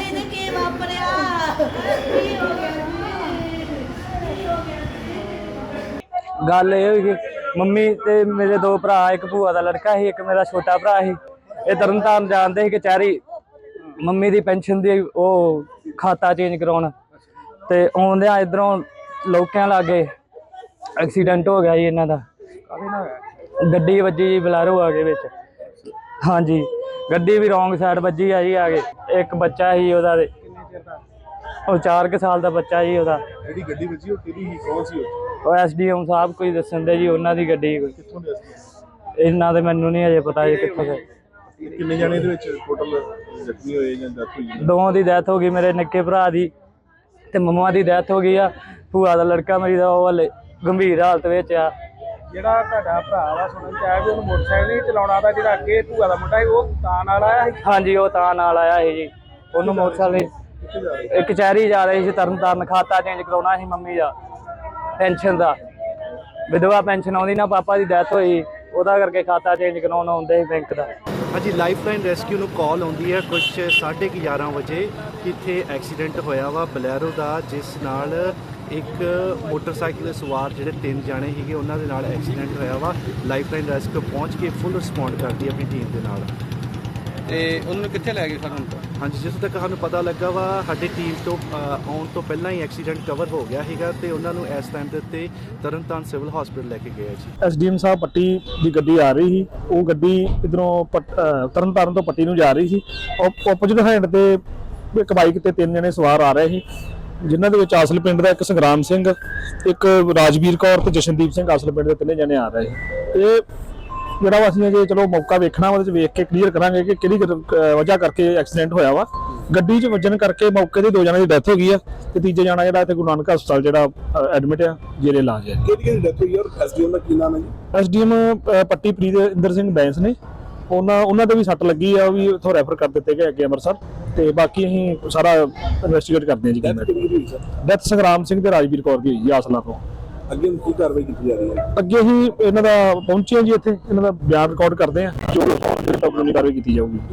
ਇਹਨੇ ਕੀ ਵਾਪਰਿਆ ਕੀ ਹੋ ਗਿਆ ਜੀ ਕੀ ਹੋ ਗਿਆ ਗੱਲ ਇਹ ਹੋਈ ਕਿ ਮੰਮੀ ਤੇ ਮੇਰੇ ਦੋ ਭਰਾ ਇੱਕ ਭੂਆ ਦਾ ਲੜਕਾ ਸੀ ਇੱਕ ਮੇਰਾ ਛੋਟਾ ਭਰਾ ਸੀ। ਇਹ ਤਰਨਤਾਰਨ ਜਾਂਦੇ ਸੀ ਕਚਹਿਰੀ ਮੰਮੀ ਦੀ ਪੈਨਸ਼ਨ ਦੀ ਉਹ ਖਾਤਾ ਚੇਂਜ ਕਰਾਉਣ। ਤੇ ਆਉਂਦਿਆਂ ਇਧਰੋਂ ਲੋਕਾਂ ਲਾਗੇ ਐਕਸੀਡੈਂਟ ਹੋ ਗਿਆ ਜੀ ਇਹਨਾਂ ਦਾ। ਗੱਡੀ ਵੱਜੀ ਜੀ ਬਲੈਰੋ ਆ ਗਏ ਵਿੱਚ। ਹਾਂਜੀ। ਗੱਡੀ ਵੀ ਰੋਂਗ ਸਾਈਡ ਵੱਜੀ ਆ ਜੀ ਆ ਗਏ ਇੱਕ ਬੱਚਾ ਸੀ ਉਹਦਾ ਤੇ। ਉਹ 4 ਸਾਲ ਦਾ ਬੱਚਾ ਜੀ ਉਹਦਾ। ਜਿਹੜੀ ਗੱਡੀ ਵੱਜੀ ਉਹ ਕਿਹਦੀ ਸੀ? ਕੌਣ ਸੀ ਉਹ? ਉਹ ਐਸਡੀਐਮ ਸਾਹਿਬ ਕੋਈ ਦੱਸਣ ਦੇ ਜੀ ਉਹਨਾਂ ਦੀ ਗੱਡੀ ਕੋਈ। ਕਿੱਥੋਂ ਦੇ ਸੀ ਇਹਨਾਂ ਦੇ ਮੈਨੂੰ ਨਹੀਂ ਅਜੇ ਪਤਾ ਜੀ ਕਿੱਥੋਂ ਦੇ। ਕਿੰਨੇ ਜਾਣੇ ਦੇ ਵਿੱਚ ਟੋਟਲ ਜ਼ਖਮੀ ਹੋਏ ਜਾਂ ਡੈਥ ਹੋਈ? ਦੋਵਾਂ ਦੀ ਡੈਥ ਹੋ ਗਈ ਮੇਰੇ ਨਿੱਕੇ ਭਰਾ ਦੀ। ਤੇ ਮੰਮਾ ਦੀ ਡੈਥ ਹੋ ਗਈ ਆ। ਭੂਆ ਦਾ ਲੜਕਾ ਮੇਰੀ ਦਾ ਉਹ ਹਲੇ ਗੰਭੀਰ ਹਾਲਤ ਵਿੱਚ ਆ। ਜਿਹੜਾ ਤੁਹਾਡਾ ਭਰਾ ਵਾ ਸੁਣਨ ਚ ਆਇਆ ਵੀ ਉਹਨੂੰ ਮੋਟਰਸਾਈਕਲ ਨਹੀਂ ਚਲਾਉਣਾ ਦਾ ਜਿਹੜਾ ਅੱਗੇ ਭੂਆ ਦਾ ਮੁੰਡਾ ਸੀ ਉਹ ਤਾਂ ਨਾਲ ਆਇਆ ਸੀ? ਹਾਂਜੀ ਉਹ ਤਾਂ ਨਾਲ ਆਇਆ ਸੀ ਜੀ। ਉਹਨੂੰ ਮੋਟਰਸਾਈਕਲ ਇਹ ਕਚਹਿਰੀ ਜਾ ਰਹੀ ਸੀ? ਤਰਨਤਾਰਨ ਖਾਤਾ ਚੇਂਜ ਕਰਾਉਣਾ ਸੀ ਮੰਮੀ ਦਾ ਪੈਨਸ਼ਨ ਦਾ। ਵਿਧਵਾ ਪੈਨਸ਼ਨ ਆਉਂਦੀ ਨਾ ਪਾਪਾ ਦੀ ਡੈਥ ਹੋਈ। ਉਹਦਾ ਕਰਕੇ ਖਾਤਾ ਚੇਂਜ ਕਰਾਉਣ ਆਉਂਦੇ ਸੀ ਬੈਂਕ ਦਾ। ਹਾਂਜੀ ਲਾਈਫਲਾਈਨ ਰੈਸਕਿਊ ਨੂੰ ਕਾਲ ਆਉਂਦੀ ਹੈ ਕੁਝ 11:30 ਵਜੇ ਇੱਥੇ ਐਕਸੀਡੈਂਟ ਹੋਇਆ ਵਾ ਬਲੈਰੋ ਦਾ, ਜਿਸ ਨਾਲ ਇੱਕ ਮੋਟਰਸਾਈਕਲ ਦੇ ਸਵਾਰ ਜਿਹੜੇ ਤਿੰਨ ਜਾਣੇ ਸੀਗੇ, ਉਹਨਾਂ ਦੇ ਨਾਲ ਐਕਸੀਡੈਂਟ ਹੋਇਆ ਵਾ। ਲਾਈਫਲਾਈਨ ਰੈਸਕਿਊ ਪਹੁੰਚ ਕੇ ਫੁੱਲ ਰਿਸਪੌਂਡ ਕਰਦੀ ਆਪਣੀ ਟੀਮ ਦੇ ਨਾਲ। ਤੇ ਉਹਨੂੰ ਕਿੱਥੇ ਲੈ ਗਏ ਸਰ ਹੁਣ ਹਾਂਜੀ ਜਿਸ ਤੱਕ ਸਾਨੂੰ ਪਤਾ ਲੱਗਾ ਵਾ ਸਾਡੀ ਟੀਮ ਤੋਂ ਅ, ਆਉਣ ਤੋਂ ਪਹਿਲਾਂ ਹੀ ਐਕਸੀਡੈਂਟ ਕਵਰ ਹੋ ਗਿਆ ਸੀਗਾ ਤੇ ਉਹਨਾਂ ਨੂੰ ਇਸ ਟਾਈਮ ਦੇ ਉੱਤੇ ਤਰਨਤਾਰਨ ਸਿਵਲ ਹਸਪੀਟਲ ਲੈ ਕੇ ਗਏ ਆ ਜੀ। ਐਸਡੀਐਮ ਸਾਹਿਬ ਪੱਟੀ ਦੀ ਗੱਡੀ ਆ ਰਹੀ ਸੀ। ਉਹ ਗੱਡੀ ਇਧਰੋਂ ਤਰਨਤਾਰਨ ਤੋਂ ਪੱਟੀ ਨੂੰ ਜਾ ਰਹੀ ਸੀ। ਆਪੋਜ਼ਿਟ ਹੈਂਡ ਤੇ ਇੱਕ ਬਾਈਕ ਤੇ ਤਿੰਨ ਜਣੇ ਸਵਾਰ ਆ ਰਹੇ ਸੀ। ਜਿਨ੍ਹਾਂ ਦੇ ਵਿੱਚ ਆਸਲ ਪਿੰਡ ਦਾ ਇੱਕ ਸੰਗਰਾਮ ਸਿੰਘ ਇੱਕ ਰਾਜਵੀਰ ਕੌਰ ਤੇ ਜਸ਼ਨਦੀਪ ਸਿੰਘ ਆਸਲ ਪਿੰਡ ਦੇ ਤਿੰਨੇ ਜਣੇ ਆ ਰਹੇ ਸੀ। ਇਹ ਜਿਹੜਾ ਵਾ ਅਸੀਂ ਅਜੇ ਚਲੋ ਮੌਕਾ ਵੇਖਣਾ ਉਹਦੇ ਵਿੱਚ ਵੇਖ ਕੇ ਕਲੀਅਰ ਕਰਾਂਗੇ ਕਿ ਕਿਹੜੀ ਵਜ੍ਹਾ ਕਰਕੇ ਐਕਸੀਡੈਂਟ ਹੋਇਆ ਵਾ। ਗੱਡੀ 'ਚ ਵੱਜਣ ਕਰਕੇ ਮੌਕੇ ਤੇ ਦੋ ਜਣਿਆਂ ਦੀ ਡੈਥ ਹੋ ਗਈ ਆ ਤੇ ਤੀਜੇ ਜਣਾ ਜਿਹੜਾ ਇੱਥੇ ਗੁਰੂ ਨਾਨਕ ਹਸਪਤਾਲ ਜਿਹੜਾ ਐਡਮਿਟ ਆ ਜੇਰੇ ਇਲਾਜ ਹੈ ਕਿਹਦੀ ਕਿਹਦੀ ਡੈਥ ਹੋਈ ਔਰ ਐਸਡੀਐਮ ਦਾ ਕੀ ਨਾਮ ਹੈ ਜੀ? ਐਸਡੀਐਮ ਪੱਟੀ ਪ੍ਰੀਤਿੰਦਰ ਸਿੰਘ ਬੈਂਸ ਨੇ। ਉਹਨਾਂ ਉਹਨਾਂ ਦੇ ਵੀ ਸੱਟ ਲੱਗੀ ਆ ਉਹ ਵੀ ਉੱਥੋਂ ਰੈਫਰ ਕਰ ਦਿੱਤੇ ਗਏ ਅੱਗੇ ਅੰਮ੍ਰਿਤਸਰ। ਤੇ ਬਾਕੀ ਅਸੀਂ ਸਾਰਾ ਇਨਵੈਸਟੀਗੇਟ ਕਰਦੇ ਹਾਂ ਜੀ ਕਿਵੇਂ ਡੈਥ ਸੰਗਰਾਮ ਸਿੰਘ ਤੇ ਰਾਜਵੀਰ ਕੌਰ ਦੀ ਹੋਈ ਜੀ ਆਸਲਾ ਤੋਂ। ਅੱਗੇ ਹੁਣ ਕੀ ਕਾਰਵਾਈ ਕੀਤੀ ਜਾ ਰਹੀ ਹੈ? ਅੱਗੇ ਅਸੀਂ ਇਹਨਾਂ ਦਾ ਪਹੁੰਚੇ ਹਾਂ ਜੀ ਇੱਥੇ, ਇਹਨਾਂ ਦਾ ਬਿਆਨ ਰਿਕਾਰਡ ਕਰਦੇ ਹਾਂ। ਜੋ ਕਾਨੂੰਨੀ ਕਾਰਵਾਈ ਕੀਤੀ ਜਾਊਗੀ।